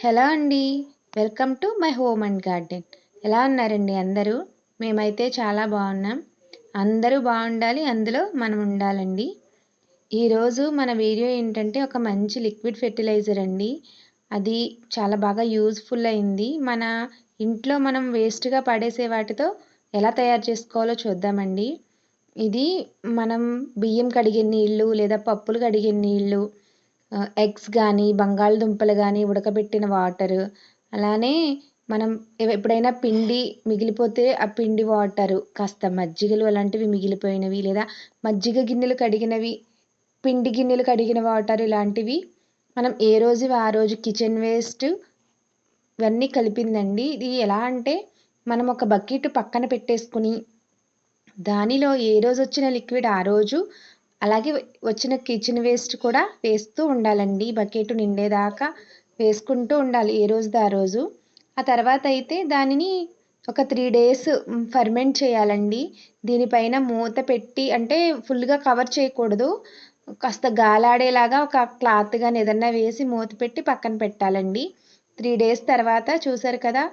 Hello అండి. Welcome to my home and garden. ఎలా ఉన్నారండి అందరూ? మేమైతే చాలా బాగున్నాం. అందరూ బాగుండాలి అందులో మనం ఉండాలండి. ఈరోజు మన వీడియో ఏంటంటే ఒక మంచి లిక్విడ్ ఫెర్టిలైజర్ అండి. అది చాలా బాగా యూజ్ఫుల్ అయింది. మన ఇంట్లో మనం వేస్ట్గా పడేసే వాటితో ఎలా తయారు చేసుకోవాలో చూద్దామండి. ఇది మనం బియ్యం కడిగే నీళ్ళు లేదా పప్పులు కడిగే నీళ్ళు ఎగ్స్ కానీ బంగాళదుంపలు కానీ ఉడకబెట్టిన వాటరు. అలానే మనం ఎప్పుడైనా పిండి మిగిలిపోతే ఆ పిండి వాటరు కాస్త మజ్జిగలు అలాంటివి మిగిలిపోయినవి లేదా మజ్జిగ గిన్నెలు కడిగినవి పిండి గిన్నెలు కడిగిన వాటర్ ఇలాంటివి మనం ఏ రోజు ఆ రోజు కిచెన్ వేస్ట్ ఇవన్నీ కలిపిందండి. ఇది ఎలా అంటే మనం ఒక బకెట్ పక్కన పెట్టేసుకుని దానిలో ఏ రోజు వచ్చిన లిక్విడ్ ఆ రోజు అలాగే వచ్చిన కిచెన్ వేస్ట్ కూడా వేస్తూ ఉండాలండి. బకెట్ నిండేదాకా వేసుకుంటూ ఉండాలి ఏ రోజుది ఆ రోజు. ఆ తర్వాత అయితే దానిని ఒక త్రీ డేస్ ఫర్మెంట్ చేయాలండి. దీనిపైన మూత పెట్టి అంటే ఫుల్గా కవర్ చేయకూడదు. కాస్త గాలాడేలాగా ఒక క్లాత్ కానీ ఏదన్నా వేసి మూత పెట్టి పక్కన పెట్టాలండి. త్రీ డేస్ తర్వాత చూసారు కదా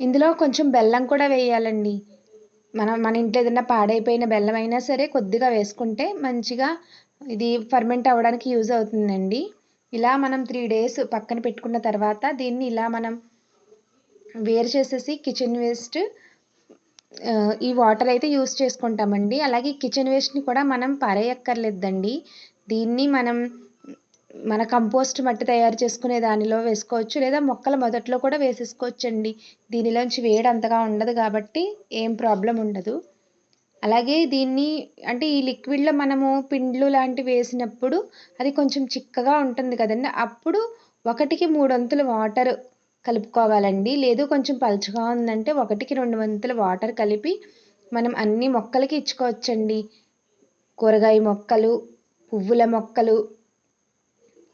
ఇందులో కొంచెం బెల్లం కూడా వేయాలండి. మనం మన ఇంట్లో ఏదైనా పాడైపోయిన బెల్లం అయినా సరే కొద్దిగా వేసుకుంటే మంచిగా ఇది ఫర్మెంట్ అవ్వడానికి యూజ్ అవుతుందండి. ఇలా మనం త్రీ డేస్ పక్కన పెట్టుకున్న తర్వాత దీన్ని ఇలా మనం వేరు చేసేసి కిచెన్ వేస్ట్ ఈ వాటర్ అయితే యూస్ చేసుకుంటామండి. అలాగే కిచెన్ వేస్ట్ని కూడా మనం పారేయక్కర్లేదండి. దీన్ని మనం మన కంపోస్ట్ మట్టి తయారు చేసుకునే దానిలో వేసుకోవచ్చు లేదా మొక్కల మొదట్లో కూడా వేసేసుకోవచ్చు అండి దీనిలోంచి వేడి అంతగా ఉండదు కాబట్టి ఏం ప్రాబ్లం ఉండదు. అలాగే దీన్ని అంటే ఈ లిక్విడ్లో మనము పిండ్లు లాంటివి వేసినప్పుడు అది కొంచెం చిక్కగా ఉంటుంది కదండి. అప్పుడు ఒకటికి మూడు వంతులు వాటర్ కలుపుకోవాలండి. లేదు కొంచెం పలుచగా ఉందంటే ఒకటికి రెండు వంతుల వాటర్ కలిపి మనం అన్ని మొక్కలకి ఇచ్చుకోవచ్చండి. కూరగాయ మొక్కలు పువ్వుల మొక్కలు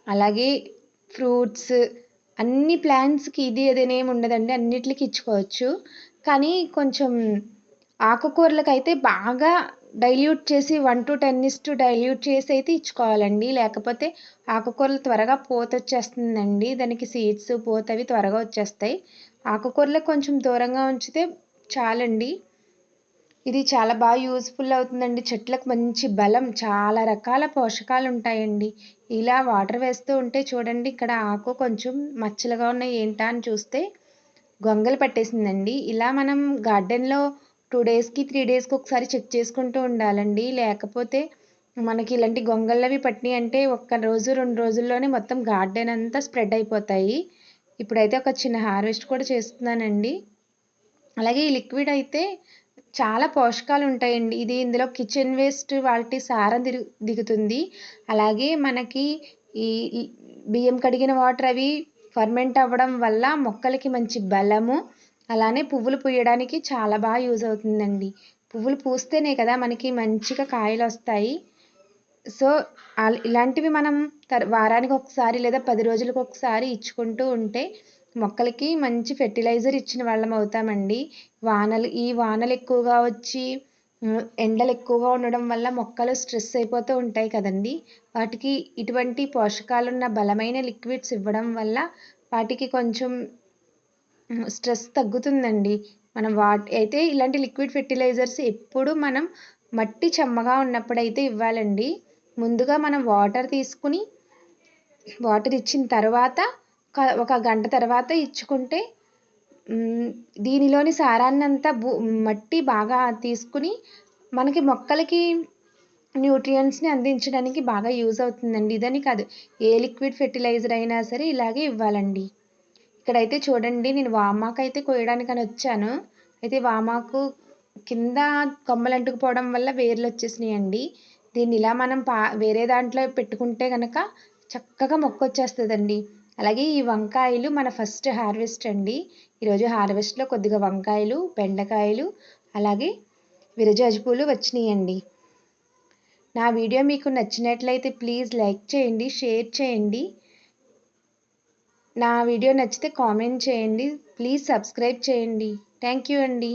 అలాగే ఫ్రూట్స్ అన్ని ప్లాంట్స్కి ఇది ఏదైనా ఉండదండి అన్నిటికి ఇచ్చుకోవచ్చు. కానీ కొంచెం ఆకుకూరలకు అయితే బాగా డైల్యూట్ చేసి one to ten to dilute చేసి అయితే ఇచ్చుకోవాలండి. లేకపోతే ఆకుకూరలు త్వరగా పోత వచ్చేస్తుందండి. దానికి సీడ్స్ పోత అవి త్వరగా వచ్చేస్తాయి. ఆకుకూరలకు కొంచెం దూరంగా ఉంచితే చాలండి. ఇది చాలా బాగా యూస్ఫుల్ అవుతుందండి. చెట్లకు మంచి బలం చాలా రకాల పోషకాలు ఉంటాయండి ఇలా వాటర్ వేస్తూ ఉంటే చూడండి ఇక్కడ ఆకు కొంచెం మచ్చలుగా ఉన్నాయి ఏంటా అని చూస్తే గొంగలు పట్టేసిందండి. ఇలా మనం గార్డెన్లో టూ డేస్కి త్రీ డేస్కి ఒకసారి చెక్ చేసుకుంటూ ఉండాలండి. లేకపోతే మనకి ఇలాంటి గొంగళ్ళవి పట్టినాయి అంటే ఒక్క రోజు రెండు రోజుల్లోనే మొత్తం గార్డెన్ అంతా స్ప్రెడ్ అయిపోతాయి. ఇప్పుడైతే ఒక చిన్న హార్వెస్ట్ కూడా చేస్తున్నానండి. అలాగే ఈ లిక్విడ్ అయితే చాలా పోషకాలు ఉంటాయండి ఇది ఇందులో కిచెన్ వేస్ట్ వాటి సారం దిగు దిగుతుంది. అలాగే మనకి ఈ బియ్యం కడిగిన వాటర్ అవి ఫర్మెంట్ అవ్వడం వల్ల మొక్కలకి మంచి బలము అలానే పువ్వులు పూయడానికి చాలా బాగా యూజ్ అవుతుందండి. పువ్వులు పూస్తేనే కదా మనకి మంచిగా కాయలు వస్తాయి సో ఇలాంటివి మనం వారానికి ఒకసారి లేదా పది రోజులకు ఒకసారి ఇచ్చుకుంటూ ఉంటే మొక్కలకి మంచి ఫెర్టిలైజర్ ఇచ్చిన వాళ్ళం అవుతామండి. వానలు ఈ వానలు ఎక్కువగా వచ్చి ఎండలు ఎక్కువగా ఉండడం వల్ల మొక్కలు స్ట్రెస్ అయిపోతూ ఉంటాయి కదండి. వాటికి ఇటువంటి పోషకాలున్న బలమైన లిక్విడ్స్ ఇవ్వడం వల్ల వాటికి కొంచెం స్ట్రెస్ తగ్గుతుందండి. మనం వాట్ అయితే ఇలాంటి లిక్విడ్ ఫెర్టిలైజర్స్ ఎప్పుడు మనం మట్టి చెమ్మగా ఉన్నప్పుడైతే ఇవ్వాలండి. ముందుగా మనం వాటర్ తీసుకుని వాటర్ ఇచ్చిన తర్వాత ఒక గంట తర్వాత ఇచ్చుకుంటే దీనిలోని సారాన్నంతా భూ మట్టి బాగా తీసుకుని మనకి మొక్కలకి న్యూట్రియంట్స్ని అందించడానికి బాగా యూజ్ అవుతుందండి. ఇదని కాదు. ఏ లిక్విడ్ ఫెర్టిలైజర్ అయినా సరే ఇలాగే ఇవ్వాలండి. ఇక్కడైతే చూడండి నేను వామాకు అయితే కోయడానికని వచ్చాను. అయితే వామాకు కింద కొమ్మలు అంటుకుపోవడం వల్ల వేర్లు వచ్చేసినాయండి. దీన్ని ఇలా మనం పా వేరే దాంట్లో పెట్టుకుంటే కనుక చక్కగా మొక్క వచ్చేస్తుందండి అలాగే ఈ వంకాయలు మన ఫస్ట్ హార్వెస్ట్ అండి. ఈరోజు హార్వెస్ట్లో కొద్దిగా వంకాయలు బెండకాయలు అలాగే విరజాజిపూలు వచ్చినాయండి. నా వీడియో మీకు నచ్చినట్లయితే ప్లీజ్ లైక్ చేయండి షేర్ చేయండి. నా వీడియో నచ్చితే కామెంట్ చేయండి ప్లీజ్ సబ్స్క్రైబ్ చేయండి. థ్యాంక్ యూ అండి.